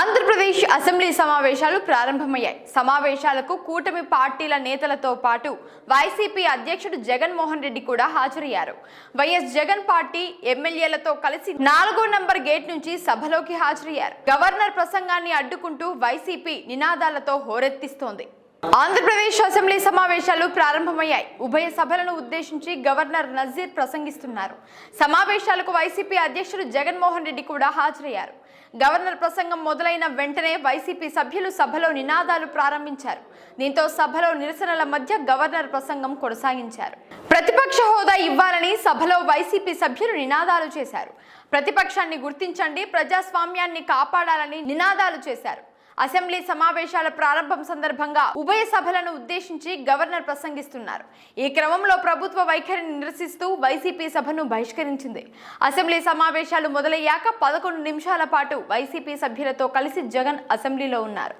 Andhra Pradesh assembly సమావేశాలు ప్రారంభమయ్యాయి. సమావేశాలకు కూటమి పార్టీల నేతలతో పాటు వైసీపీ అధ్యక్షుడు జగన్మోహన్ రెడ్డి కూడా హాజరయ్యారు. వైఎస్ జగన్ పార్టీ ఎమ్మెల్యేలతో కలిసి నాలుగో నంబర్ గేట్ నుంచి సభలోకి హాజరయ్యారు. గవర్నర్ ప్రసంగాన్ని అడ్డుకుంటూ వైసీపీ నినాదాలతో హోరెత్తిస్తోంది. ఆంధ్రప్రదేశ్ అసెంబ్లీ సమావేశాలు ప్రారంభమయ్యాయి. ఉభయ సభలను ఉద్దేశించి గవర్నర్ నజీర్ ప్రసంగిస్తున్నారు. సమావేశాలకు వైసీపీ అధ్యక్షుడు జగన్మోహన్ రెడ్డి కూడా హాజరయ్యారు. గవర్నర్ ప్రసంగం మొదలైన వెంటనే వైసీపీ సభ్యులు సభలో నినాదాలు ప్రారంభించారు. దీంతో సభలో నిరసనల మధ్య గవర్నర్ ప్రసంగం కొనసాగించారు. ప్రతిపక్ష హోదా ఇవ్వాలని సభలో వైసీపీ సభ్యులు నినాదాలు చేశారు. ప్రతిపక్షాన్ని గుర్తించండి ప్రజాస్వామ్యాన్ని కాపాడాలని నినాదాలు చేశారు. అసెంబ్లీ సమావేశాల ప్రారంభం సందర్భంగా ఉభయ సభలను ఉద్దేశించి గవర్నర్ ప్రసంగిస్తున్నారు. ఈ క్రమంలో ప్రభుత్వ వైఖరిని నిరసిస్తూ వైసీపీ సభను బహిష్కరించింది. అసెంబ్లీ సమావేశాలు మొదలయ్యాక పదకొండు నిమిషాల పాటు వైసీపీ సభ్యులతో కలిసి జగన్ అసెంబ్లీలో ఉన్నారు.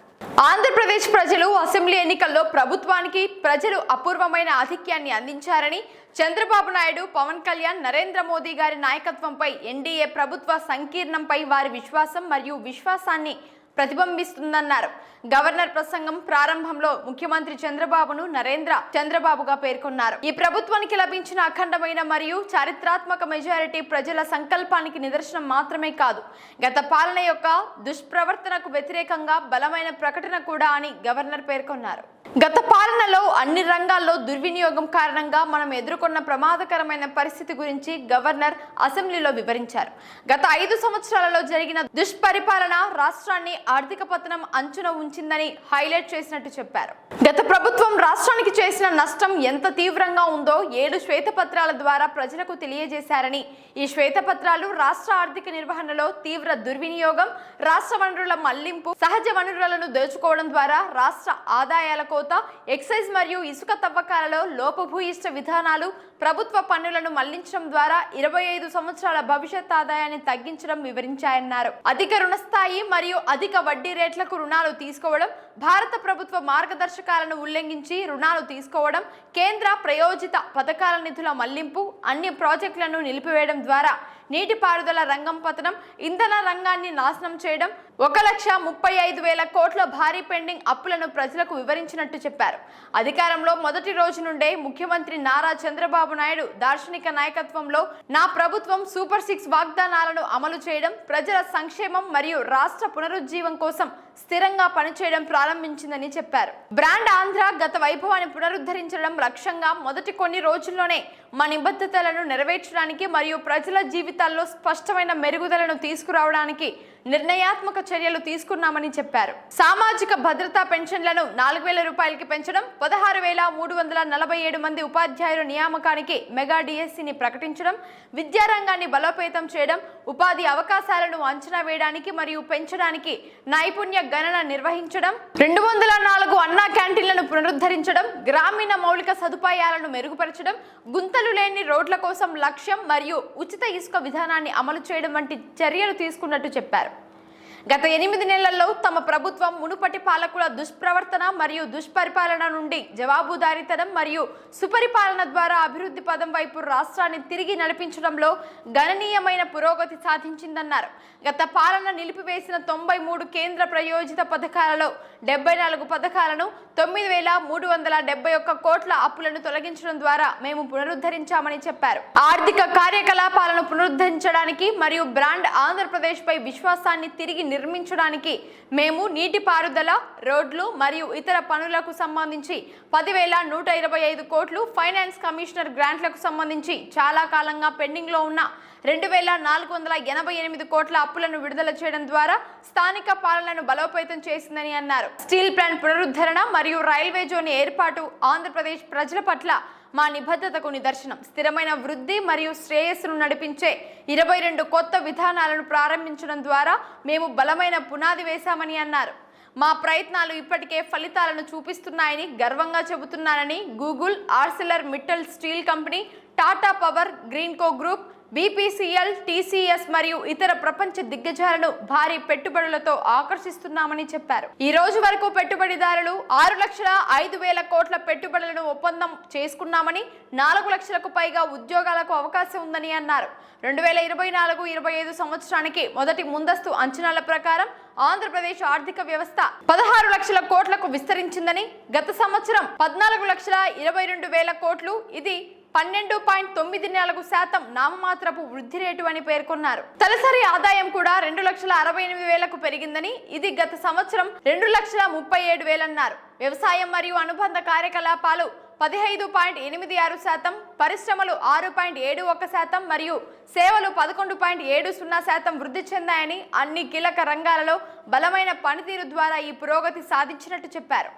ఆంధ్రప్రదేశ్ ప్రజలు అసెంబ్లీ ఎన్నికల్లో ప్రభుత్వానికి ప్రజలు అపూర్వమైన ఆధిక్యాన్ని అందించారని చంద్రబాబు నాయుడు పవన్ కళ్యాణ్ నరేంద్ర మోదీ గారి నాయకత్వంపై ఎన్డీఏ ప్రభుత్వ సంకీర్ణంపై వారి విశ్వాసం మరియు విశ్వాసాన్ని ప్రతిబింబిస్తుందన్నారు. గవర్నర్ ప్రసంగం ప్రారంభంలో ముఖ్యమంత్రి చంద్రబాబును నరేంద్ర చంద్రబాబుగా పేర్కొన్నారు. ఈ ప్రభుత్వానికి లభించిన అఖండమైన మరియు చారిత్రాత్మక మెజారిటీ ప్రజల సంకల్పానికి నిదర్శనం మాత్రమే కాదు. గత పాలన యొక్క దుష్ప్రవర్తనకు వ్యతిరేకంగా బలమైన ప్రకటన కూడా అని గవర్నర్ పేర్కొన్నారు. గత పాలనలో అన్ని రంగాల్లో దుర్వినియోగం కారణంగా మనం ఎదుర్కొన్న ప్రమాదకరమైన పరిస్థితి గురించి గవర్నర్ అసెంబ్లీలో వివరించారు. గత ఐదు సంవత్సరాలలో జరిగిన దుష్పరిపాలన రాష్ట్రాన్ని ఆర్థిక పతనం అంచున ఉంచిందని హైలైట్ చేసినట్టు చెప్పారు. గత ప్రభుత్వం రాష్ట్రానికి చేసిన నష్టం ఎంత తీవ్రంగా ఉందో ఏడు శ్వేతపత్రాల ద్వారా ప్రజలకు తెలియజేశారని ఈ శ్వేతపత్రాలు రాష్ట్ర ఆర్థిక నిర్వహణలో తీవ్ర దుర్వినియోగం రాష్ట్ర వనరుల మళ్ళింపు సహజ వనరులను దోచుకోవడం ద్వారా రాష్ట్ర ఆదాయాల కోత ఎక్సైజ్ మరియు ఇసుక తవ్వకాలలో లోపభూయిష్ట విధానాలు ప్రభుత్వ పన్నులను మళ్ళించడం ద్వారా ఇరవై ఐదు సంవత్సరాల భవిష్యత్ ఆదాయాన్ని తగ్గించడం వివరించాయన్నారు. అధిక రుణస్థాయి మరియు అధిక వడ్డీ రేట్లకు రుణాలు తీసుకోవడం భారత ప్రభుత్వ మార్గదర్శకాలను ఉల్లంఘించి రుణాలు తీసుకోవడం కేంద్ర ప్రయోజిత పథకాల నిధుల మళ్ళింపు అన్ని ప్రాజెక్టులను నిలిపివేయడం ద్వారా నీటిపారుదల రంగం పతనం ఇంధన రంగాన్ని నాశనం చేయడం ఒక లక్ష ముప్పై ఐదు వేల కోట్ల భారీ పెండింగ్ అప్పులను ప్రజలకు వివరించినట్టు చెప్పారు. అధికారంలో మొదటి రోజు నుండే ముఖ్యమంత్రి నారా చంద్రబాబు నాయుడు దార్శనిక నాయకత్వంలో నా ప్రభుత్వం సూపర్ సిక్స్ వాగ్దానాలను అమలు చేయడం ప్రజల సంక్షేమం మరియు రాష్ట్ర పునరుజ్జీవం కోసం స్థిరంగా పనిచేయడం ప్రారంభించిందని చెప్పారు. బ్రాండ్ ఆంధ్ర గత వైభవాన్ని పునరుద్ధరించడం లక్ష్యంగా మొదటి కొన్ని రోజుల్లోనే మా నిబద్ధతలను నెరవేర్చడానికి మరియు ప్రజల జీవితాల్లో స్పష్టమైన మెరుగుదలను తీసుకురావడానికి నిర్ణయాత్మక చర్యలు తీసుకున్నామని చెప్పారు. సామాజిక భద్రతా పెన్షన్లను నాలుగు వేల రూపాయలకి పెంచడం పదహారు వేల మూడు వందల నలభై ఏడు మంది ఉపాధ్యాయుల నియామకానికి మెగా డిఎస్సిని ప్రకటించడం విద్యారంగాన్ని బలోపేతం చేయడం ఉపాధి అవకాశాలను అంచనా వేయడానికి మరియు పెంచడానికి నైపుణ్య గణన నిర్వహించడం రెండు వందల నాలుగు అన్నా క్యాంటీన్లను పునరుద్ధరించడం గ్రామీణ మౌలిక సదుపాయాలను మెరుగుపరచడం గుంతలు లేని రోడ్ల కోసం లక్ష్యం మరియు ఉచిత ఇసుక విధానాన్ని అమలు చేయడం వంటి చర్యలు తీసుకున్నట్టు చెప్పారు. గత ఎనిమిది నెలల్లో తమ ప్రభుత్వం మునుపటి పాలకుల దుష్ప్రవర్తన మరియు దుష్పరిపాలన నుండి జవాబుదారీతనం మరియు సుపరిపాలన ద్వారా అభివృద్ధి పదం వైపు రాష్ట్రాన్ని తిరిగి నడిపించడంలో గణనీయమైన పురోగతి సాధించిందన్నారు. గత పాలన నిలిపివేసిన తొంభై మూడు కేంద్ర ప్రయోజిత పథకాలలో డెబ్బై నాలుగు పథకాలను తొమ్మిది వేల మూడు వందల డెబ్బై ఒక్క కోట్ల అప్పులను తొలగించడం ద్వారా మేము పునరుద్ధరించామని చెప్పారు. ఆర్థిక కార్యకలాపాలను పునరుద్ధరించడానికి మరియు బ్రాండ్ ఆంధ్రప్రదేశ్ పై విశ్వాసాన్ని తిరిగి నిర్మించడానికి మేము నీటిపారుదల రోడ్లు మరియు ఇతర పనులకు సంబంధించి పదివేల నూట ఇరవై ఐదు కోట్లు ఫైనాన్స్ కమిషనర్ గ్రాంట్లకు సంబంధించి చాలా కాలంగా పెండింగ్లో ఉన్న రెండు వేల నాలుగు వందల ఎనభై ఎనిమిది కోట్ల అప్పులను విడుదల చేయడం ద్వారా స్థానిక పాలనను బలోపేతం చేసిందని అన్నారు. స్టీల్ ప్లాంట్ పునరుద్ధరణ మరియు రైల్వే జోన్ ఏర్పాటు ఆంధ్రప్రదేశ్ ప్రజల పట్ల మా నిబద్ధతకు నిదర్శనం. స్థిరమైన వృద్ధి మరియు శ్రేయస్సును నడిపించే ఇరవై రెండు కొత్త విధానాలను ప్రారంభించడం ద్వారా మేము బలమైన పునాది వేశామని అన్నారు. మా ప్రయత్నాలు ఇప్పటికే ఫలితాలను చూపిస్తున్నాయని గర్వంగా చెబుతున్నానని Google Arcelor Mittal steel company Tata power Greenko group BPCL TCS మరియు ఇతర ప్రపంచ దిగ్గజాలను భారీ పెట్టుబడులతో ఆకర్షిస్తున్నామని చెప్పారు. ఈ రోజు వరకు పెట్టుబడిదారులు ఆరు లక్షల ఐదు వేల కోట్ల పెట్టుబడులను ఒప్పందం చేసుకున్నామని నాలుగు లక్షలకు పైగా ఉద్యోగాలకు అవకాశం ఉందని అన్నారు. రెండు వేల ఇరవై నాలుగు ఇరవై ఐదు సంవత్సరానికి మొదటి ముందస్తు అంచనాల ప్రకారం ఆంధ్రప్రదేశ్ ఆర్థిక వ్యవస్థ పదహారు లక్షల కోట్లకు విస్తరించిందని గత సంవత్సరం పద్నాలుగు లక్షల ఇరవై రెండు వేల కోట్లు ఇది పన్నెండు పాయింట్ తొమ్మిది నాలుగు శాతం నామమాత్రపు వృద్ధి రేటు అని పేర్కొన్నారు. తలసరి ఆదాయం కూడా రెండు లక్షల అరవై ఎనిమిది వేలకు పెరిగిందని ఇది గత సంవత్సరం రెండు లక్షల ముప్పై ఏడు వేలన్నారు. వ్యవసాయం మరియు అనుబంధ కార్యకలాపాలు పదిహైదు పాయింట్ ఎనిమిది ఆరు శాతం పరిశ్రమలు ఆరు పాయింట్ ఏడు ఒక శాతం మరియు సేవలు పదకొండు పాయింట్ ఏడు సున్నా శాతం వృద్ధి చెందాయని అన్ని కీలక రంగాలలో బలమైన పనితీరు ద్వారా ఈ పురోగతి సాధించినట్టు చెప్పారు.